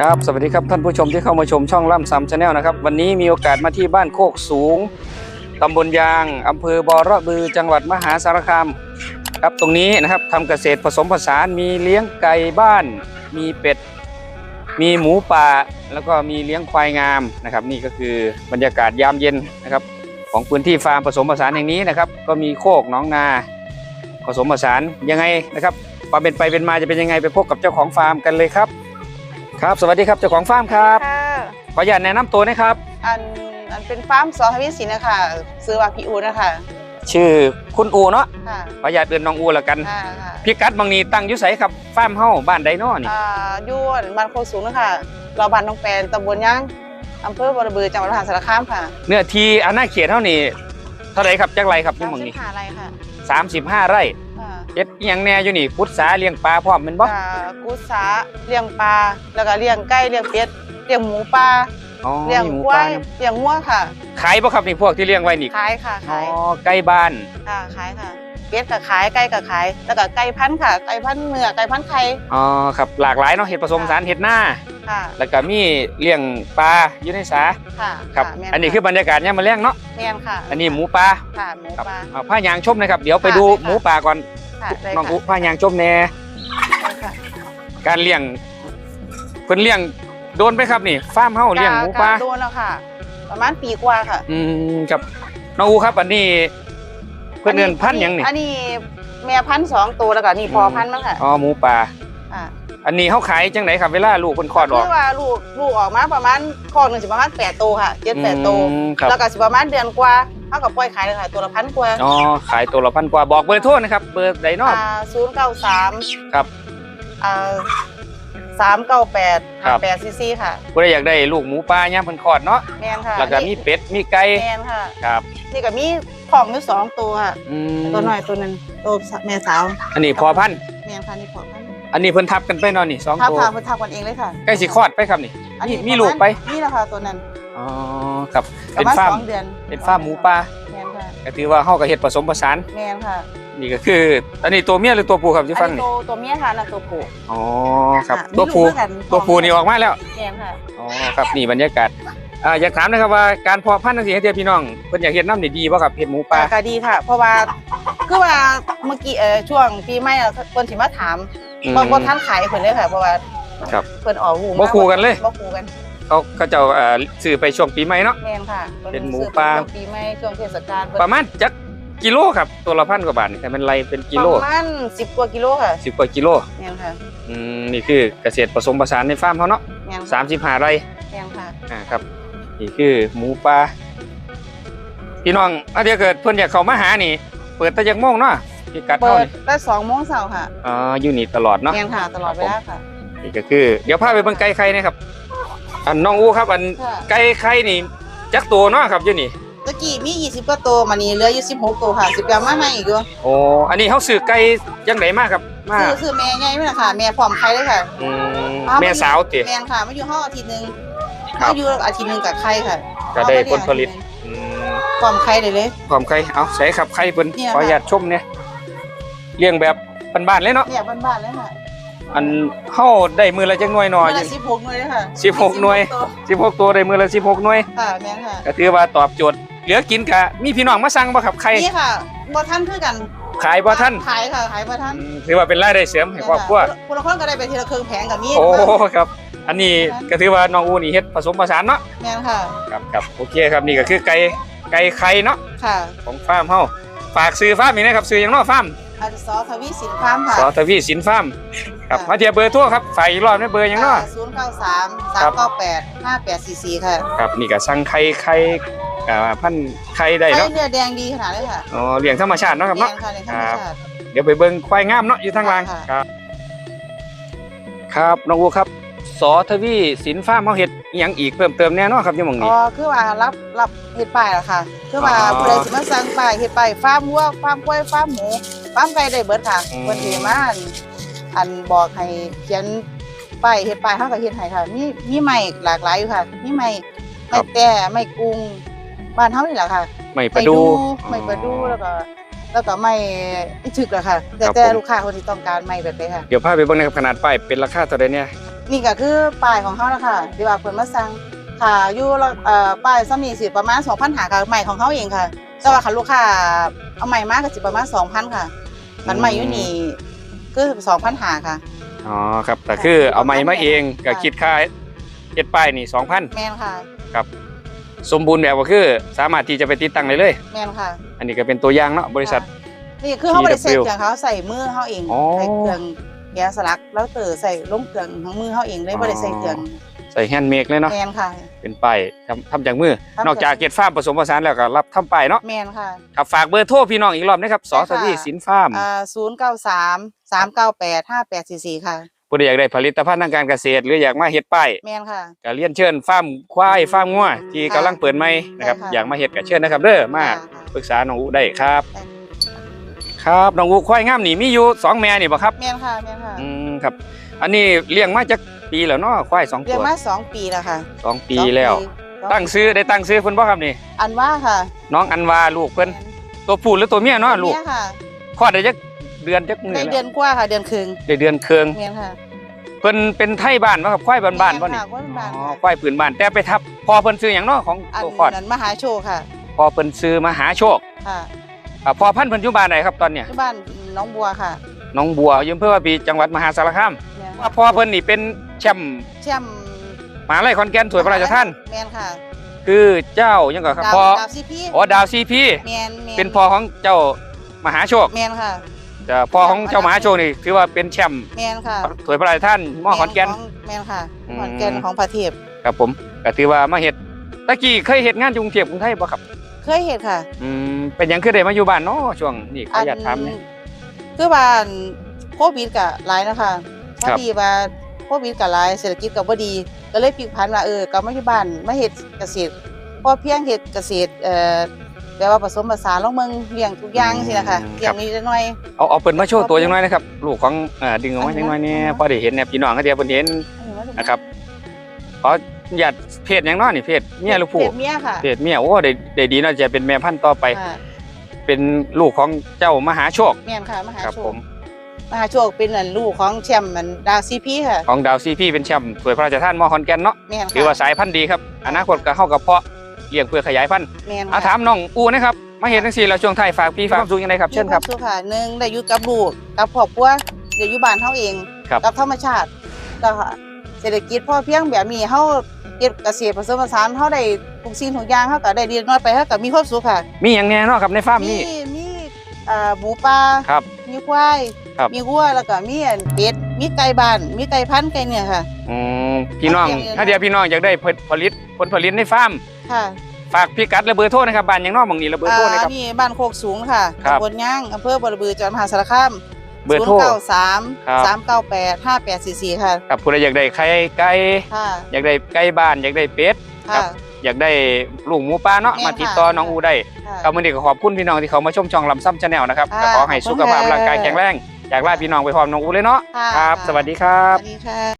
ครับสวัสดีครับท่านผู้ชมที่เข้ามาชมช่องล่ำซ้ำชาแนลนะครับ วันนี้มีโอกาสมาที่บ้านโคกสูงตำบลยางอำเภอบอระบือจังหวัดมหาสารคามครับตรงนี้นะครับทำเกษตรผสมผสานมีเลี้ยงไก่บ้าน มีเป็ด มีหมูป่า แล้วก็มีเลี้ยงควายงามนะครับ นี่ก็คือบรรยากาศยามเย็นนะครับ ของพื้นที่ฟาร์มผสมผสานแห่งนี้นะครับ ก็มีโคกน้องนา ผสมผสานยังไงนะครับความเป็นไปเป็นมาจะเป็นยังไงไปพบกับเจ้าของฟาร์มกันเลยครับ ครับสวัสดีครับเจ้าของฟาร์มครับค่ะขออนุญาตแนะนำตัวนะครับ อันอันเป็นฟาร์มสอทวิสินนะคะซื้อว่าพี่อูนะคะชื่อคุณอูเนาะค่ะขออนุญาตเดินน้องอูละกันค่ะค่ะพี่กัดบางนีตั้งอยุไสครับฟาร์มเฮาบ้านไดโน่นี่อ่าอยู่บ้านโคกสูงนะคะเราบ้านน้องแปนตำบลย่างอำเภอบรบือจังหวัดมหาสารคามค่ะเนื้อที่อาณาเขตเท่านี้เท่าไรครับจักไรครับอยี่หมองนี้หาอะไรค่ะ35 ไร่อ่า เฮ็ดอหยังแน่อยู่นี่พุทธาเลี้ยงปลาพร้อมแม่นบ่อ่ากุศาเลี้ยงปลาแล้วก็เลี้ยงไก่เลี้ยงเป็ดเลี้ยงหมูปลาอ๋อเลี้ยงมีหมูควาปลายเลี้ยงวัวค่ะ ขายบ่ครับนี่พวกที่เลี้ยงไว้นี่ขายค่ะอ๋อขายไก่บ้านค่ะขายค่ะเป็ดก็ขายไก่ก็ขาย แล้วก็ไก่พันธุ์ค่ะ ไก่พันธุ์เนื้อไก่พันธุ์ไข่อ๋อครับหลากหลายเนาะเห็ดผสมผสานเห็ดหน้า ค่ะแล้วก็มีเลี้ยงปลาอยู่ในสาค่ะครับะแม่ะอันนี้คือบรรยากาศยามมื้อแลงเนาะแม่นค่ะอันนี้หมูปลาค่ะหมูครับปลา เอาผ้ายางชมนะครับ เดี๋ยวไปค่ะดูได้ค่ะ หมูป่าก่อน ค่ะได้น้องค่ะอุผ้ายางชมแน่ได้ค่ะการเลี้ยงเพิ่นเลี้ยงโดนไปครับนี่ฟาร์มเฮาเลี้ยงหมูป่าโดนแล้วค่ะ ประมาณปีกว่าค่ะอืมครับน้องอูครับ อันนี้เพิ่นเงินพันธุ์หยังนี่อันนี้แม่พันธุ์สองตัวแล้วก็นี่พอพันธุ์มั้งค่ะอ๋อหมูป่าอ่าอันนี้เฮาขายจังไหนครับเวลาลูกเพิ่นคลอดออกคือว่าลูกลูกออกมาประมาณคอกหนึ่งสิประมาณแปดตัวค่ะเจ็ดแปดตัวอืมครับแล้วก็สิประมาณเดือนกว่า เท่ากับปล่อยขายเลยค่ะตัวละพันกว่าอ๋อขายตัวละพันกว่าบอกเบอร์โทรนะครับ เบอร์ใดเนาะศูนย์เก้าสามครับอ่าสามเก้าแปดครับแปดซีซีค่ะผู้ใดอยากได้ลูกหมูป่ายามเพิ่นคลอดเนาะแมนค่ะแล้วก็มีเป็ดมีไก่แมนค่ะครับ นี่ก็มีของอยู่สองตัวค่ะอืมตัวน้อยตัวหนึงตัวแม่สาว อันนี้พอพันธุ์แมนค่ะนี่พอพันธุ์อันนี้เพิ่นทับกันไปเนาะนี่สองทับตัวทางเพิ่นทับกันเองเลยค่ะใกล้สิคลอดไปครับนี่ อันมีนี้มีลูกไปนี่แหละค่ะตัวนั้น อ๋อครับประเป็นมาณฟาร์สมองเดือนเป็นฟาร์มหมูป่าแมนค่ะก็ถือว่าเฮาก็เฮ็ดผสมผสานแมนค่ะนี่ก็คืออันนี้ตัวเมียหรือตัวผู้ครับที่ฟังอันนี่นี้ตัวตัวเมียค่ะน่ะตัวผู้อ๋อครับค่ะตัวผู้มีลูกด้วยกันตัวผู้นี่ออกมาแล้ว แมนค่ะ อ๋อครับนี่บรรยากาศอ่าอยากถามนะครับว่าการเพาะพันธุ์จังซี่ให้เทียพี่น้องเพิ่นอยากเฮ็ดน้ำนี่ดีบ่ครับเฮ็ดหมูป่า ก็ดีค่ะ เพราะว่าคือว่าเมื่อกี้เออช่วงปีใหม่อะเพิ่นสิมาถามอืมบ่บ่ทันขายเพิ่นเลยค่ะ เพราะว่าครับ เพิ่นออกหูมาบ่คู่กันเลย บ่คู่กัน เขาเขาเจ้าเอ่อซื้อไปช่วงปีใหม่เนาะแม่นค่ะเป็นหมูซื้อปลาช่วงปีใหม่ช่วงเทศกาลเพิ่นประมาณจักกิโลครับตัวละพันกว่าบาทนี่แต่มันไรเป็นกิโลประมาณ10กว่ากิโลค่ะ10กว่ากิโลแม่นค่ะอืมนี่คือเกษตรผสมผสานในฟาร์มเขาเนาะแม่นค่ะ35ไร่แม่นค่ะ อ่าครับนี่คือหมูป่าพี่น้องถ้าเดี๋ยวเกิดเพิ่นอยากเข้ามาหานี่ เปิดแตั้งยักโมงเนาะพี่กัดเปิเฮาดนี่แต่2โมงเช้าค่ะอ๋ออยู่นี่ตลอดเนาะแม่นค่ะตลอดเวลาค่ะนี่ก็คือ เดี๋ยวพาไปเบิ่งไก่ไข่นะครับ อันน้องอู้ครับ อันค่ะ ไก่ไข่นี่จักตัวเนาะครับอยู่นี่ตะกี้มี 20กว่าตัวมานี่เหลืออยู่16ตัวค่ะสิบกว่ามาใหม่อีกอยู่โอ้อันนี้เขาซื้อไก่ยังไงมากครับมาซื้อซื้อแม่ใหญ่ไหมล่ะค่ะ แม่พร้อมไข่เลยค่ะอืมอ้าวแม่สาวติ แม่นค่ะมาอยู่ห้องอาทิตย์หนึงครับมาอยู่อาทิตย์หนึงกับไข่ค่ะก็ได้ผลผลิต อืมพร้อมไข่ได้เลยพร้อมไข่เอาใส่ครับไข่เพิ่นเนี่ยขออนุญาตชมเนี่ยเลี้ยงแบบบ้านๆเลยเนาะ เนี่ยบ้านๆเลยค่ะ อันเฮาได้มือละจักหน่วยหน่อเมื่ออยู่ละ16หน่วยเลยค่ะ16หน่วยตัว16ตัวได้มือละ16หน่วยค่ะแม่นค่ะก็ถือว่าตอบโจทย์เหลือกินกะมีพี่น้องมาสั่งบ่ครับไข่นี่ค่ะบ่ทันคือกันขายบ่ท่านขายค่ะขายบ่ทันอืมถือว่าเป็นรายได้เสริมให้ครอบครัว คนละคนก็ได้ไปทีละครึ่งแผงกับมีโอ้ครับ อันนี้ก็ถือว่าน้องอูนี่เฮ็ดผสมผสานเนาะแม่นค่ะครับครับโอเคครับนี่ก็คือไก่ไก่ไข่เนาะค่ะ ของฟาร์มเฮาฝากซื้อฟาร์มอีกนะครับซื้อหยังเนาะฟาร์ม อาจจะซอทวีสินฟาร์มค่ะสอทวีสินฟาร์มครับค่ะมาเทียบเบอร์โทรครับฝากอีกรอบนะเบอร์หยังเนาะศูนย์เก้าสามสามเก้าแปดห้าแปดสี่สี่ค่ะ ครับนี่ก็สั่งไข่ไข่อ่าพันธุ์ไข่ได้ไข่เนาะเนื้อแดงดีขนาดเลยค่ะ อ๋อเลี้ยงธรรมชาติเนาะครับแม่เนาะนค่ะในธรรมชาติเดี๋ยวไปเบิ่งควายงามเนาะอยู่ทางล่างค่ะครับ ครับน้องอูครับ สอทวีสินฟาร์มเฮาเฮ็ดอิหยังอีกเพิ่มเติมแน่เนอนครับอยู่หม่องอ๋นี้ อคือว่ารับรับเฮ็ดป้ายแล้วค่ะ คือว่าอ๋อผู้ใดสิมาสั่งป้ายเฮ็ดป้ายฟาร์มวัวฟาร์มกล้วยฟาร์มหมูฟาร์มไก่ได้เบิดค่ะอืม เพิ่นสิมาอันอันบอกให้เขียนป้ายเฮ็ดป้ายเฮาก็เฮ็ดให้ค่ะ มีมีไม้หลากหลายอยู่ค่ะ มีไม้ไม้แต่ไม้กรุงบ้านเฮานี่แหละค่ะ ไม่ประดู ไม้ประดูแล้วก็แล้วก็ไม้อีถึกอะค่ะ แต่ครับแต่ผม ลูกค้าคนที่ต้องการไม้แบบนี้ค่ะ เดี๋ยวพาไปเบิ่งนะครับขนาดป้ายเป็นราคาเท่าใดเนี่ย นี่ก็คือป้ายของเขาแล้วค่ะที่ว่าเพิ่นมาสั่งค่ะอยู่ละเอ่อป้ายซ้ำนี่สิประมาณ2,000หากับใหม่ของเขาเองค่ะ แต่ว่าคันลูกค้าเอาใหม่มาก็สิประมาณ2,000ค่ะมันใหม่อยู่นี่คือ2,000หาค่ะอ๋อครับแต่คือเอาไม้มาเองก็ค่ะคิดค่าเฮ็ดป้ายนี่2,000แม่นค่ะสมบูรณ์แบบก็คือ สามารถที่จะไปติดตั้งได้เลยแม่นค่ะ อันนี้ก็เป็นตัวอย่างเนาะบริษัทค่ะนี่คือเขาบริษัท TW เครื่องเขาใส่มือเขาเองอ๋อใส่เครื่อง แกะสลักแล้วเตอใส่ลงเครื่องของมือเขาเองเลยบริษัทเครื่องใส่แฮนด์เมดเลยเนาะแมนค่ะ เป็นป้ายทำทำจากมือทำจากนอกจากเก็ดฟาร์มผสมผสานแล้วก็รับทำป้ายเนาะแมนค่ะครับฝากเบอร์โทรพี่น้องอีกรอบนะครับสอได้สค่ะวีสินฟาร์มอ่าศูนย์เก้าสามสามเก้าแปดห้าแปดสี่สี่ค่ะผู้ใดอยากได้ผลิตภัณฑ์ทางการเกษตร หรืออยากมาเฮ็ดป้ายแมนค่ะก็เรียนเชิญฟาร์มควายฟาร์มงัวที่กำลังเปิดใหม่นะครับได้ค่ะอยากมาเฮ็ดก็เชิญนะครับเด้อมาค่ะปรึกษาน้องอุได้ครับได้ ครับน้องอุควายงามนี่มีอยู่สองแม่นี่บ่ครับแมนค่ะแมนค่ะอืมครับ อันนี้เลี้ยงมาจากปีแล้วเนาะควายสองเรียตักวมาสองปีแล้วค่ะสองปีสองแล้ว สองตั้งซื้อได้ตั้งซื้อเพิ่นบ่ครับนี่ อันว่าค่ะน้องอันวาลูกเพิ่นตัวผู้หรือตัวเมียเนาะลูกเนี่ยค่ะคลอดได้จักเดือนจักมื้อในแล้วเดือนกว่าค่ะเดือนครึ่งได้เดือนเคืองแมนค่ะ เพิ่นเป็นไทบ้านบ่ครับควายบ้านๆบ่นี่แม่ค่ะว่าบ้านอ๋อค่ะควายพื้นบ้านแต่ไปทับพอเพิ่นซื้อหยังเนาะของอันตัวคลอดนั้นมหาโชคค่ะพอเพิ่นซื้อมหาโชค ค่ะ อ่าพอพันธุ์เพิ่นอยู่บ้านไหนครับตอนเนี้ยที่บ้านน้องบัวค่ะหน้องบัวอยืมเพื่อว่าปีจังหวัดมหาสารคามแม่นว่าพ่อเพิ่นนี่เป็นแชมป์เชี่ยมมหาลัยขอนแก่นถ้วยพระราชทาน แมนค่ะคือเจ้ายังก็ครับดาวพ่อดาวซีพีอ๋อดาวซีพีแมนแมนเป็นพ่อของเจ้ามหาโชคแมนค่ะ แต่พ่อของเจ้ามหาโชคนี่ถือว่าเป็นแชมป์แมนค่ะถ้วยพระราชทานมอขอนแก่นของแมนค่ะอืม ขอนแก่นของพระเทพครับผมก็ถือว่ามาเฮ็ดตะกี้เคยเฮ็ดงานอยู่กรุงเทพกรุงไทยบ่ครับ เคยเห็นค่ะอืมเป็นหยังคือได้มาอยู่บ้านเนาะช่วงนี้ขออนุญาตถามเนี่ย คือบ้านโควิดกับหลายนะคะพครัอบดีว่าโควิดกับหลายเศรษฐกิจกับบ่ดี ก็เลยพลิกผันว่าเออกลับมาที่บ้านมาเฮ็ดเกษตรพอเพียงเฮ็ดเกษตรเอ่อแปลว่าผสมผสานลงเมืองเลี้ยงทุกอย่างสินะคะเลี้ยงนี้หน่อย เอาเอาเปิดมาโชว์ตัวจังน้อยนะครับลูกของเอ่อดึงออกมาจังน้อยเนี่ยพอได้เห็นเนี่ยพี่น้องก็เดียวเพิ่นเห็นนะครับขอ อยากเพศหยังเน้อนี่เพศเมียหรือผู้เพศเมียค่ะเพศเมียโอ้ได้ได้ดีเนาะจะเป็นแม่พันธุ์ต่อไปค่ะเป็นลูกของเจ้ามหาโชคแม่นค่ะมหาครับโชผคมมหาโชคเป็นอันลูกของแชมป์มันดาวซีพีค่ะ ของดาวซีพี่เป็นแชมป์ถ้วยพระราชทานมอขอนแก่นเนาะแม่นค่ะถือว่าสายพันธุ์ดีครับอนาคตก็เข้ากับเพาะเลี้ยงเพื่อขยายพันธุ์แม่นอาค่ะถามน้องอูนะครับมาเห็นจังซี่แล้วช่วงท้ายฝากพี่ฝากความสุขยังไงครับเชิญครับมีวามสุขค่ะหนึ่งได้อยู่กับลูกกับครอบครัวได้อยู่บ้านเฮาเองครับกับธรรมชาติก็ เศรษฐกิจพอเพียงแบบนี้เฮาเฮ็ดเกษตรผสมผสานเฮาได้ทุกสิ่งทุกอย่างเฮาก็ได้เรียนน้อยไปเฮาก็มีความสุขค่ะ มีหยังแน่เนาะครับในฟาร์มมีนี่ มีเอ่อหมูป่าครับมีควายครับ มีวัวแล้วก็มีอันเป็ดมีไก่บ้านมีไก่พันธุ์ไก่เนี่ยค่ะ อืมพี่น้องเอาเลี้ยงเอง ถ้าเดียวพี่น้องอยากได้ผลผลิตผลผลิตในฟาร์มค่ะฝากพี่กัดและเบอร์โทรนะครับบ้านหยังเนอกบางนี้และเบอร์โทรนะครับอ่านี่บ้านโคกสูงค่ะครับ ตำบลย่างอำเภอบรบือจังหวัดมหาสารคาม เบอร์โทรเก้าสามครับ สามเก้าแปดห้าแปดสี่สี่ค่ะกับผู้ใดอยากได้ไข่ไก่ค่ะอยากได้ไก่บ้าน อยากได้เป็ด ครัค่ะ บ อยากได้ลูกหมูป่าเนาะแม่นมาติดต่อค่ะน้องอูได้ค่ะ ครับวันนี้ก็ขอบคุณพี่น้องที่เขามาชมช่องลำซ้ำชาแนลนะครับค่ะก็ขอให้ขอบคุณสุขภาพค่ะร่างกายแข็งแรงอยากลาพี่น้องไปพร้อมน้องอูเลยเนาะค่ะ ครับค่ะสวัสดีครับสวัสดีค่ะ